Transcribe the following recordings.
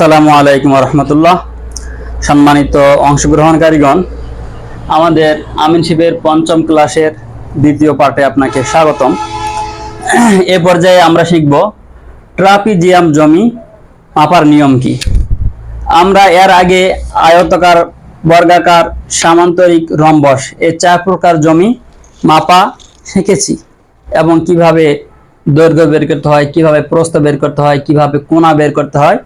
আসসালামু আলাইকুম রহমতুল্লাহ। সম্মানিত অংশগ্রহণকারীগণ, আমাদের আমিন শিবের পঞ্চম ক্লাসের দ্বিতীয় পার্টে আপনাকে স্বাগতম। এ পর্যায়ে আমরা শিখব ট্রাপিজিয়াম জমি মাপার নিয়ম কি। আমরা এর আগে আয়তকার, বর্গাকার, সামান্তরিক রম্বস এই চার প্রকার জমি মাপা শিখেছি এবং কীভাবে দৈর্ঘ্য বের করতে হয়, কীভাবে প্রস্থ বের করতে হয়, কীভাবে কোণা বের করতে হয়,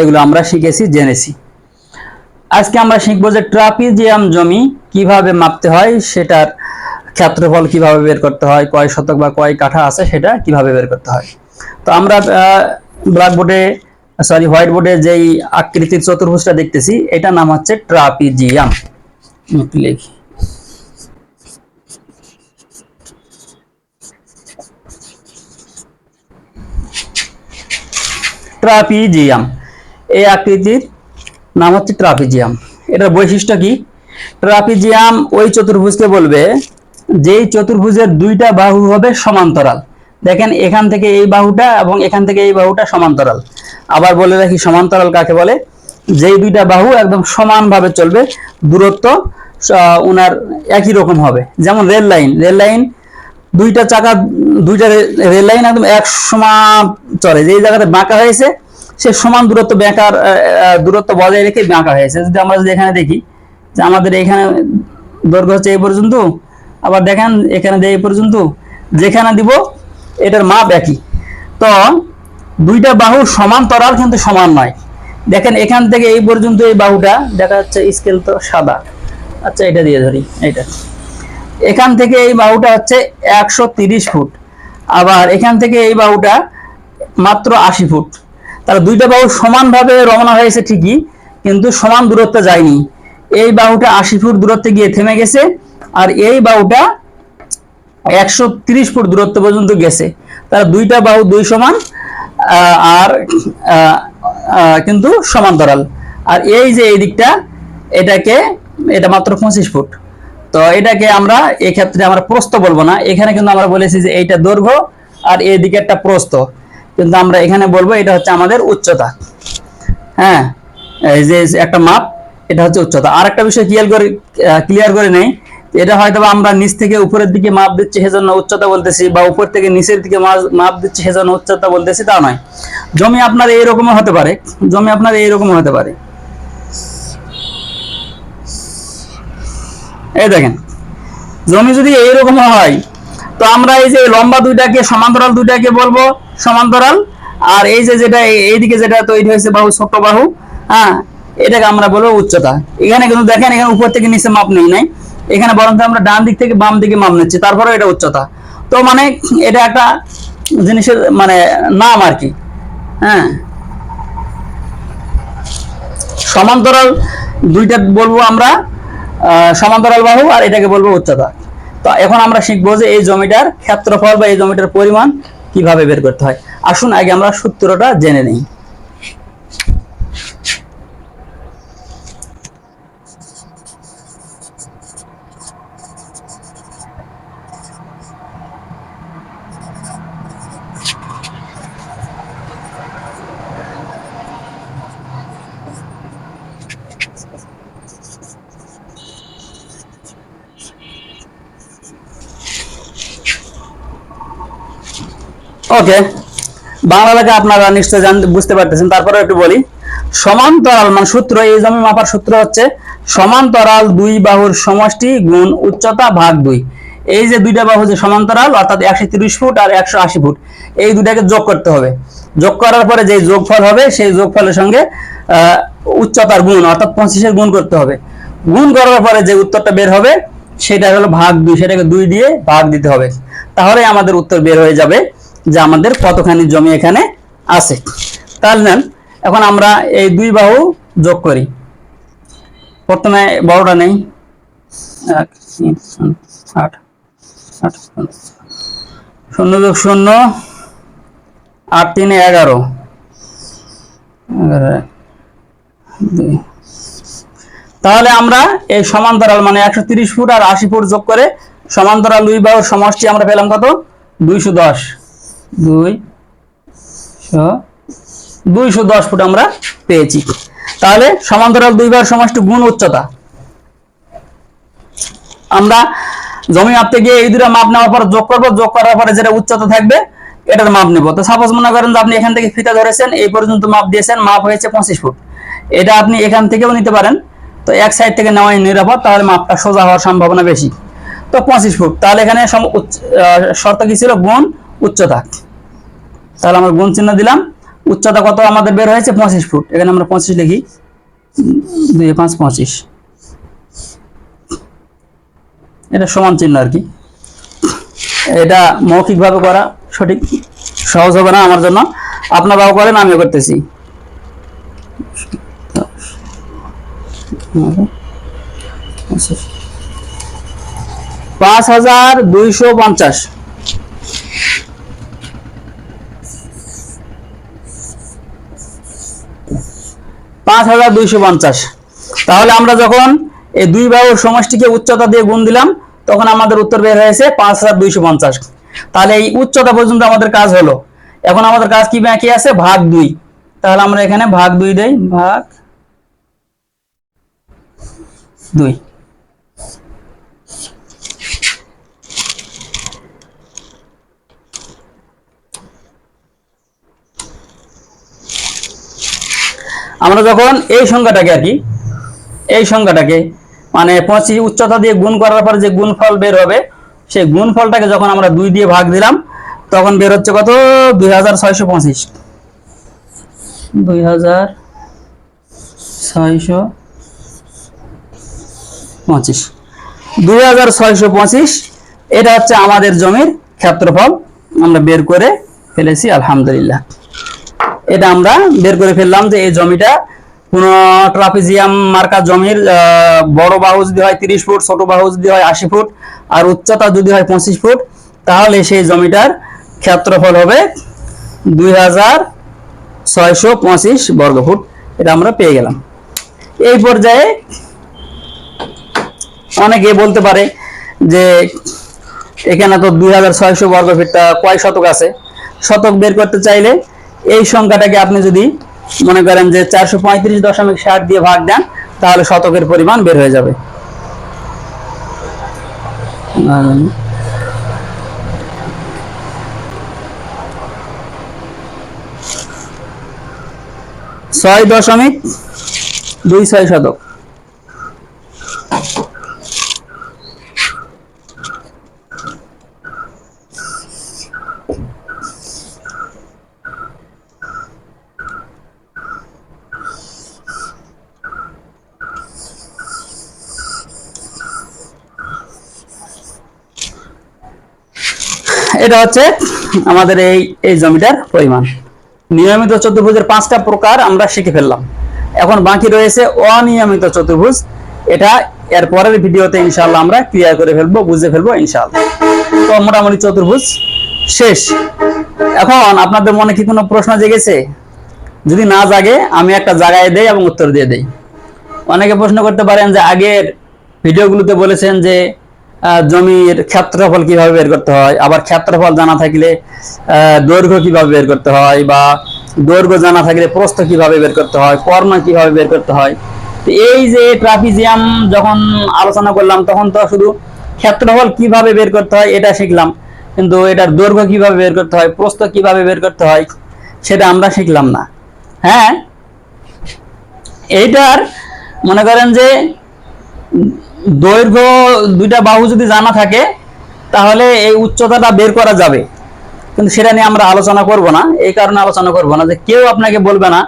এগুলো আমরা শিখেছি, জেনেছি। আজকে আমরা শিখব যে ট্রাপিজিয়াম জমি কীভাবে মাপতে হয়, সেটার ক্ষেত্রফল কীভাবে বের করতে হয়, কয় শতক বা কয় কাঠা আছে সেটা কীভাবে বের করতে হয়। তো আমরা ব্ল্যাকবোর্ডে সরি হোয়াইট বোর্ডে যেই আকৃতির চতুর্ভুজটা দেখতেছি, এটার নাম হচ্ছে ট্রাপিজিয়াম। লিখি। ট্রাপিজিয়াম। এই আকৃতির নাম হচ্ছে ট্রাপিজিয়াম। এটার বৈশিষ্ট্য কি? ট্রাপিজিয়াম ওই চতুর্ভুজকে বলবে, যেই চতুর্ভুজের দুইটা বাহু হবে সমান্তরাল। দেখেন, এখান থেকে এই বাহুটা এবং এখান থেকে এই বাহুটা সমান্তরাল। আবার বলে রাখি, সমান্তরাল কাকে বলে? যেই দুইটা বাহু একদম সমানভাবে চলবে, দূরত্ব ওনার একই রকম হবে। যেমন রেল লাইন রেল লাইন দুইটা চাকা, দুইটা রেল লাইন একদম এক সমান চলে। যেই জায়গাতে বাঁকা হয়েছে, সে সমান দূরত্ব বেঁকার দূরত্ব বজায় রেখে বাঁকা হয়েছে। যদি আমরা যদি এখানে দেখি, যে আমাদের এখানে দৈর্ঘ্য হচ্ছে এই পর্যন্ত, আবার দেখেন এখানে যে এই পর্যন্ত, যেখানে দিব, এটার মাপ একই। তো দুইটা বাহু সমান্তরাল কিন্তু সমান নয়। দেখেন এখান থেকে এই পর্যন্ত এই বাহুটা, দেখা যাচ্ছে স্কেল তো সাদা। আচ্ছা এটা দিয়ে ধরি, এইটা। এখান থেকে এই বাহুটা হচ্ছে একশো তিরিশ ফুট। আবার এখান থেকে এই বাহুটা মাত্র আশি ফুট। তাহলে দুইটা বাহু সমানভাবে রওনা হয়েছে ঠিকই, কিন্তু সমান দূরত্বে যায়নি। এই বাহুটা আশি ফুট দূরত্বে গিয়ে থেমে গেছে, আর এই বাহুটা একশো তিরিশ ফুট দূরত্ব পর্যন্ত গেছে। তাহলে দুইটা বাহু দুই সমান আর কিন্তু সমান্তরাল। আর এই যে এই দিকটা, এটাকে, এটা মাত্র পঁচিশ ফুট। তো এটাকে আমরা এই ক্ষেত্রে আমরা প্রস্থ বলব না। এখানে কিন্তু আমরা বলেছি যে এইটা দৈর্ঘ্য আর এই দিকে একটা প্রস্থ। কিন্তু আমরা এখানে বলব এটা হচ্ছে আমাদের উচ্চতা। হ্যাঁ এই যে একটা মাপ, এটা হচ্ছে উচ্চতা। আর একটা বিষয় ক্লিয়ার করে ক্লিয়ার করে নেই। এটা হয়তো আমরা নিচ থেকে উপরের দিকে মাপ দিচ্ছি, সেজন্য উচ্চতা বলতেছি, বা উপর থেকে নিচের দিকে মাপ দিচ্ছি, সেজন্য উচ্চতা বলতেছি তা নয়। জমি আপনার এইরকমও হতে পারে। জমি আপনার এইরকমও হতে পারে। এই দেখেন। জমি যদি এইরকম হয়, তো আমরা এই যে লম্বা দুইটাকে, সমান্তরাল দুইটাকে বলব, সমান্তরাল। আর এই যে যেটা এইদিকে যেটা তৈরি হয়েছে বাহু ছোট বাহু হ্যাঁ এটাকে আমরা বলব উচ্চতা। এখানে কিন্তু দেখেন, এখানে উপর থেকে নিচে মাপ নেই নাই। এখানে বরং আমরা ডান দিক থেকে বাম দিকে মাপ নিচ্ছি, তারপরে এটা উচ্চতা। তো মানে এটা একটা জিনিসের মানে নাম আর কি হ্যাঁ। সমান্তরাল দুইটা বলব আমরা সমান্তরাল বাহু আর এটাকে বলব উচ্চতা। তো এখন আমরা শিখব যে এই জমিটার ক্ষেত্রফল বা এই জমিটার পরিমাণ কীভাবে বের করতে হয়। আসুন আগে আমরা সূত্রটা জেনে নিই। ওকে বাংলা লেখা আপনারা নিশ্চয় বুঝতে পারতেছেন। তারপরে একটু বলি। সমান্তরাল মানে সূত্র, এই জমি মাপার সূত্র হচ্ছে, সমান্তরাল দুই বাহুর সমষ্টি গুণ উচ্চতা ভাগ দুই। এই যে দুইটা বাহু যে সমান্তরাল, অর্থাৎ একশো তিরিশ ফুট আর একশো আশি ফুট, এই দুটাকে যোগ করতে হবে। যোগ করার পরে যে যোগফল হবে, সেই যোগফলের সঙ্গে উচ্চতার গুণ, অর্থাৎ পঁচিশের গুণ করতে হবে। গুণ করার পরে যে উত্তরটা বের হবে, সেটা হলো ভাগ দুই, সেটাকে দুই দিয়ে ভাগ দিতে হবে। তাহলে আমাদের উত্তর বের হয়ে যাবে। যে আমাদের কতখানি জমি এখানে আছে। তাহলে নেন, এখন আমরা এই দুই বাহু যোগ করি। প্রথমে বাহুটা নেই। আট শূন্য। যোগ শূন্য, আট, তিনে, এগারো। তাহলে আমরা এই সমান্তরাল মানে একশো তিরিশ ফুট আর আশি ফুট যোগ করে সমান্তরাল দুই বাহুর সমষ্টি আমরা পেলাম কত? দুইশো দশ। দুইশো দশ ফুট আমরা পেয়েছি। তাহলে সমান্তরাল দুইবার সমষ্টি গুণ উচ্চতা। আমরা জমি মাপতে গিয়ে এই দুটো মাপ নেওয়ার পর যোগ করব, যোগ করার পরে যেটা উচ্চতা থাকবে, এটার মাপ নেব। তো সাপোজ মনে করেন আপনি এখান থেকে ফিতা ধরেছেন, এই পর্যন্ত মাপ দিয়েছেন, মাপ হয়েছে পঁচিশ ফুট। এটা আপনি এখান থেকেও নিতে পারেন। তো এক সাইড থেকে নেওয়াই নিরাপদ, তাহলে মাপটা সোজা হওয়ার সম্ভাবনা বেশি। তো পঁচিশ ফুট, তাহলে এখানে শর্ত কি ছিল? গুণ উচ্চতা। তাহলে আমরা গুণ চিহ্ন দিলাম। উচ্চতা কত আমাদের বের হয়েছে? পঁচিশ ফুট। এখানে আমরা পঁচিশ লিখি। দুই, পাঁচ, পঁচিশ। এটা সমান চিহ্ন আর কি। এটা মৌখিকভাবে করা সঠিক, সহজ হবে না আমার জন্য। আপনারাও করেন, আমিও করতেছি। পাঁচ হাজার দুইশো পঞ্চাশ। পাঁচ হাজার দুইশো পঞ্চাশ। তাহলে আমরা যখন এই দুই বাহুর সমষ্টিকে উচ্চতা দিয়ে গুণ দিলাম, তখন আমাদের উত্তর বের হয়েছে পাঁচ হাজার দুইশো পঞ্চাশ। তাহলে এই উচ্চতা পর্যন্ত আমাদের কাজ হলো। এখন আমাদের কাজ কি বাকি আছে? ভাগ দুই। তাহলে আমরা এখানে ভাগ দুই দেই, ভাগ দুই। আমরা যখন এই সংখ্যাটাকে আর কি, এই সংখ্যাটাকে মানে পঁচিশ উচ্চতা দিয়ে গুণ করার পর যে গুণফল বের হবে, সেই গুণফলটাকে যখন আমরা দুই দিয়ে ভাগ দিলাম, তখন বের হচ্ছে কত? দুই হাজার ছয়শো পঁচিশ। দুই হাজার ছয়শো পঁচিশ। দুই হাজার ছয়শো পঁচিশ, এটা হচ্ছে আমাদের জমির ক্ষেত্রফল। আমরা বের করে ফেলেছি, আলহামদুলিল্লাহ। এটা আমরা বের করে ফেললাম যে এই জমিটা কোন ট্রাপিজিয়াম মার্কা জমির বড় বাহু যদি হয় তিরিশ ফুট, ছোট বাহু যদি হয় আশি ফুট, আর উচ্চতা যদি হয় পঁচিশ ফুট, তাহলে সেই জমিটার ক্ষেত্রফল হবে দুই হাজার ছয়শো পঁচিশ বর্গ ফুট। এটা আমরা পেয়ে গেলাম। এই পর্যায়ে অনেকে বলতে পারে যে এখানে তো দুই হাজার ছয়শো বর্গ ফিটটা কয় শতক আছে? শতক বের করতে চাইলে এই সংখ্যাটাকে আপনি যদি মনে করেন যে চারশো পঁয়ত্রিশ দশমিক ষাট দিয়ে ভাগ দেন, তাহলে শতকের পরিমাণ বের হয়ে যাবে। ছয় দশমিক দুই ছয় শতক। এটা হচ্ছে আমাদের এই এই জমিটার পরিমাণ। নিয়মিত চতুর্ভুজের পাঁচটা প্রকার আমরা শিখে ফেললাম। এখন বাকি রয়েছে অনিয়মিত চতুর্ভুজ। এটা এর পরের ভিডিওতে ইনশাআল্লাহ আমরা ক্লিয়ার করে ফেলব, বুঝে ফেলব ইনশাআল্লাহ। তো মোটামুটি চতুর্ভুজ শেষ। এখন আপনাদের মনে কি কোনো প্রশ্ন জেগেছে? যদি না জাগে, আমি একটা জায়গায় দেই এবং উত্তর দিয়ে দেই। অনেকে প্রশ্ন করতে পারেন যে আগের ভিডিওগুলোতে বলেছেন যে জমির ক্ষেত্রফল কীভাবে বের করতে হয়? আবার ক্ষেত্রফল জানা থাকলে দৈর্ঘ্য কীভাবে বের করতে হয় বা দৈর্ঘ্য জানা থাকলে প্রস্থ কীভাবে বের করতে হয়, কর্ণ কীভাবে বের করতে হয়? তো এই যে ট্রাপিজিয়াম যখন আলোচনা করলাম, তখন তো শুধু ক্ষেত্রফল কীভাবে বের করতে হয় এটা শিখলাম, কিন্তু এটার দৈর্ঘ্য কীভাবে বের করতে হয়, প্রস্থ কীভাবে বের করতে হয়, সেটা আমরা শিখলাম না। হ্যাঁ? এইটার মনে করেন যে দৈর্ঘ্য দুইটা বাহু যদি জানা থাকে, তাহলে এই উচ্চতাটা বের করা যাবে। কিন্তু সেটা নিয়ে আমরা আলোচনা করব না। এই কারণে আলোচনা করব না যে কেউ আপনাকে বলবে না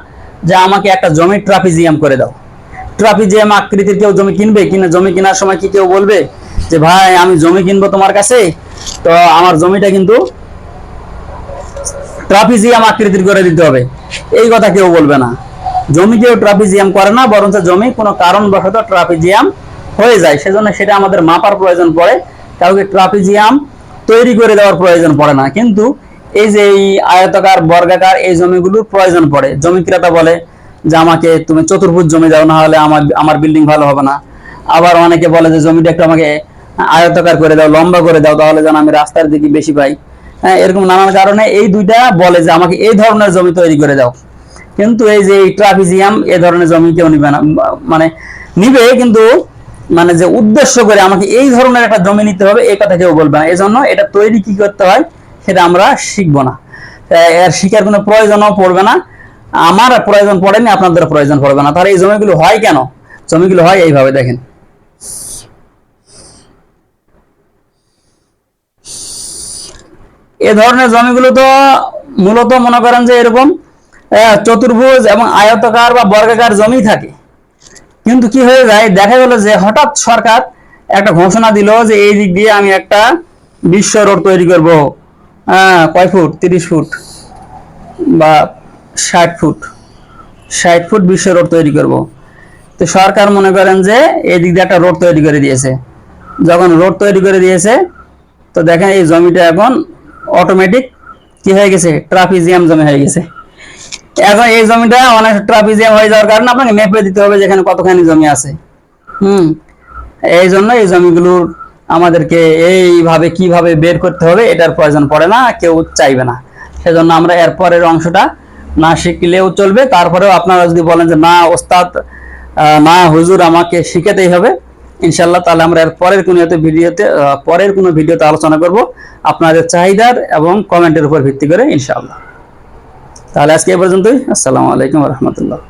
যে আমাকে একটা জমি ট্রাপিজিয়াম করে দাও। ট্রাপিজিয়াম আকৃতির কেউ জমি কিনবে? কিনা জমি কেনার সময় কি কেউ বলবে যে, ভাই, আমি জমি কিনবো তোমার কাছে? তো আমার জমিটা কিন্তু ট্রাপিজিয়াম আকৃতির করে দিতে হবে। এই কথা কেউ বলবে না। জমি কেউ ট্রাপিজিয়াম করে না, বরঞ্চ জমি কোনো কারণবশত ট্রাপিজিয়াম হয়ে যায়, সেজন্য সেটা আমাদের মাপার প্রয়োজন পড়ে, কাউকে ট্রাপিজিয়াম তৈরি করে দেওয়ার প্রয়োজন পড়ে না। কিন্তু এই যে এই আয়তাকার, বর্গাকার এই জমিগুলোর প্রয়োজন পড়ে। জমি ক্রেতা বলে যে, আমাকে তুমি চতুর্ভুজ জমি দাও, না হলে আমার আমার বিল্ডিং ভালো হবে না। আবার অনেকে বলে যে, জমিটা একটু আমাকে আয়তাকার করে দাও, লম্বা করে দাও, তাহলে যেন আমি রাস্তার দিকে বেশি পাই। হ্যাঁ এরকম নানান কারণে এই দুইটা বলে যে, আমাকে এই ধরনের জমি তৈরি করে দাও। কিন্তু এই যে এই ট্রাপিজিয়াম, এ ধরনের জমি কেউ নিবে না মানে নিবে, কিন্তু মানে যে উদ্দেশ্য করে আমাকে এই ধরনের একটা জমি নিতে হবে, এই কথা কেউ বলবে না। এই জন্য এটা তৈরি কি করতে হয়, সেটা আমরা শিখব না। এর শিখার কোনো প্রয়োজনও পড়বে না। আমার প্রয়োজন পড়েনি, আপনাদের প্রয়োজন পড়বে না। তাহলে এই জমিগুলো হয় কেন? জমিগুলো হয় এইভাবে দেখেন। এ ধরনের জমিগুলো তো মূলত মনে করেন যে এরকম চতুর্ভুজ এবং আয়তাকার বা বর্গাকার জমি থাকে। কিন্তু কি হয়ে যায়? দেখা গেল যে হঠাৎ সরকার একটা ঘোষণা দিল যে এই দিক দিয়ে আমি একটা বিশ্ব রোড তৈরি করব। হ্যাঁ কয় ফুট? তিরিশ ফুট বা ষাট ফুট। ষাট ফুট বিশ্ব রোড তৈরি করব। তো সরকার মনে করেন যে এই দিক দিয়ে একটা রোড তৈরি করে দিয়েছে। যখন রোড তৈরি করে দিয়েছে, তো দেখেন এই জমিটা এখন অটোমেটিক কি হয়ে গেছে? ট্রাফিজিয়াম জমি হয়ে গেছে। এখন এই জমিটা অনেক ট্রাফিজিয়াম হয়ে যাওয়ার কারণে আপনাকে মেপে দিতে হবে যেখানে কতখানি জমি আছে। হুম। এই জন্য এই জমিগুলোর আমাদেরকে এইভাবে কীভাবে বের করতে হবে এটার প্রয়োজন পড়ে না, কেউ চাইবে না। সেজন্য আমরা এর পরের অংশটা না শিখলেও চলবে, তারপরেও আপনারা যদি বলেন যে, না, ওস্তাদ না, হুজুর, আমাকে শিখাতেই হবে। ইনশাল্লাহ তাহলে আমরা এর পরের কোনো ভিডিওতে পরের কোনো ভিডিওতে আলোচনা করব। আপনাদের চাহিদার এবং কমেন্টের উপর ভিত্তি করে, ইনশাআল্লাহ। তাহলে আজকে এ পর্যন্তই। আসসালামু আলাইকুম রহমতুল্লাহ।